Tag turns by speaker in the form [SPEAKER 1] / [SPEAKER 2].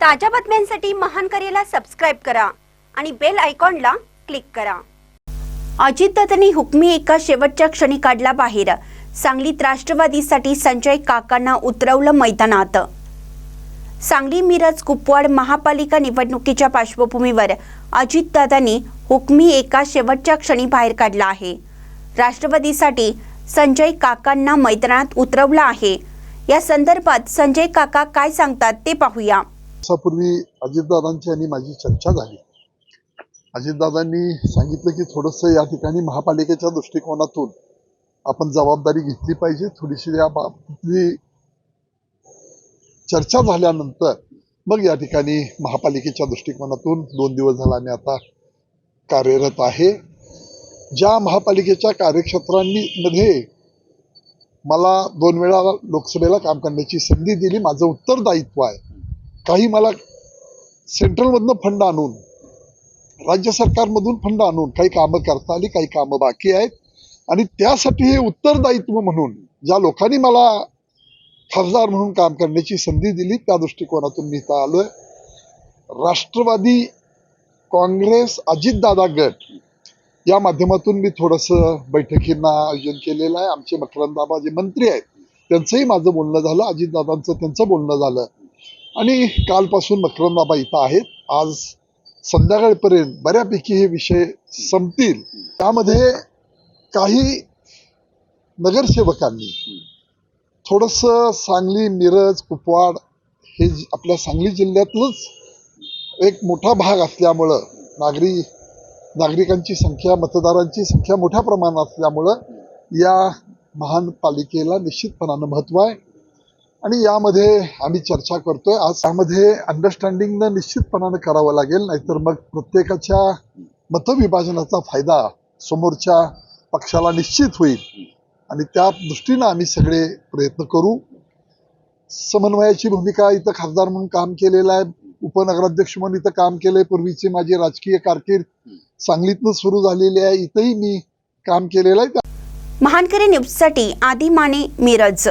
[SPEAKER 1] ताज्या बातम्यांसाठी महान करेला सबस्क्राईब करा आणि बेल आयकॉनला क्लिक करा. अजित अजितदादांनी हुकमी एका शेवटच्या क्षणी काढला बाहेर. सांगलीत राष्ट्रवादीसाठी संजय काकांना उतरवलं मैदानात. सांगली मिरज कुपवाड महापालिका निवडणुकीच्या पार्श्वभूमीवर अजितदादांनी हुकमी एका शेवटच्या क्षणी बाहेर काढला आहे. राष्ट्रवादीसाठी संजय काकांना मैदानात उतरवलं आहे. या संदर्भात संजय काका काय सांगतात ते पाहूया.
[SPEAKER 2] दिवसापूर्वी अजितदादांची आणि माझी चर्चा झाली. अजितदादांनी सांगितलं की थोडंसं या ठिकाणी महापालिकेच्या दृष्टिकोनातून आपण जबाबदारी घेतली पाहिजे. थोडीशी या बाबतीतली चर्चा झाल्यानंतर मग या ठिकाणी महापालिकेच्या दृष्टिकोनातून दोन दिवस झाला मी आता कार्यरत आहे. ज्या महापालिकेच्या कार्यक्षेत्रांनी मध्ये मला दोन वेळा लोकसभेला काम करण्याची संधी दिली. माझं उत्तरदायित्व आहे. काही मला सेंट्रलमधनं फंड आणून राज्य सरकारमधून फंड आणून काही कामं करता आली काही कामं बाकी आहेत. आणि त्यासाठी हे उत्तरदायित्व म्हणून ज्या लोकांनी मला खासदार म्हणून काम करण्याची संधी दिली त्या दृष्टिकोनातून मी इथं आलोय. राष्ट्रवादी काँग्रेस अजितदादा गट या माध्यमातून मी थोडंसं बैठकींना आयोजन केलेलं आहे. आमचे मकरंदाबा जे मंत्री आहेत. त्यांचंही माझं बोलणं झालं अजितदादांचं त्यांचं बोलणं झालं. आणि कालपासून मकरंदाबा इथं आहेत. आज संध्याकाळपर्यंत बऱ्यापैकी हे विषय संपतील. त्यामध्ये काही नगरसेवकांनी थोडंसं सांगली मिरज कुपवाड हे आपल्या सांगली जिल्ह्यातलंच एक मोठा भाग असल्यामुळं नागरी नागरिकांची संख्या मतदारांची संख्या मोठ्या प्रमाणात असल्यामुळं या महानपालिकेला निश्चितपणानं महत्त्व आहे. आणि यामध्ये आम्ही चर्चा करतोय. आज यामध्ये अंडरस्टँडिंगनं निश्चितपणानं करावं लागेल नाहीतर मग प्रत्येकाच्या मतविभाजनाचा फायदा समोरच्या पक्षाला निश्चित होईल. आणि त्या दृष्टीनं आम्ही सगळे प्रयत्न करू. समन्वयाची भूमिका इथं खासदार म्हणून काम केलेलं आहे. उपनगराध्यक्ष म्हणून इथं काम केलंय. पूर्वीची माझी राजकीय कारकीर्द सांगलीतनं सुरू झालेली आहे. इथंही मी काम केलेलं आहे.
[SPEAKER 1] महानकरी न्यूजसाठी आदी माने मिरज.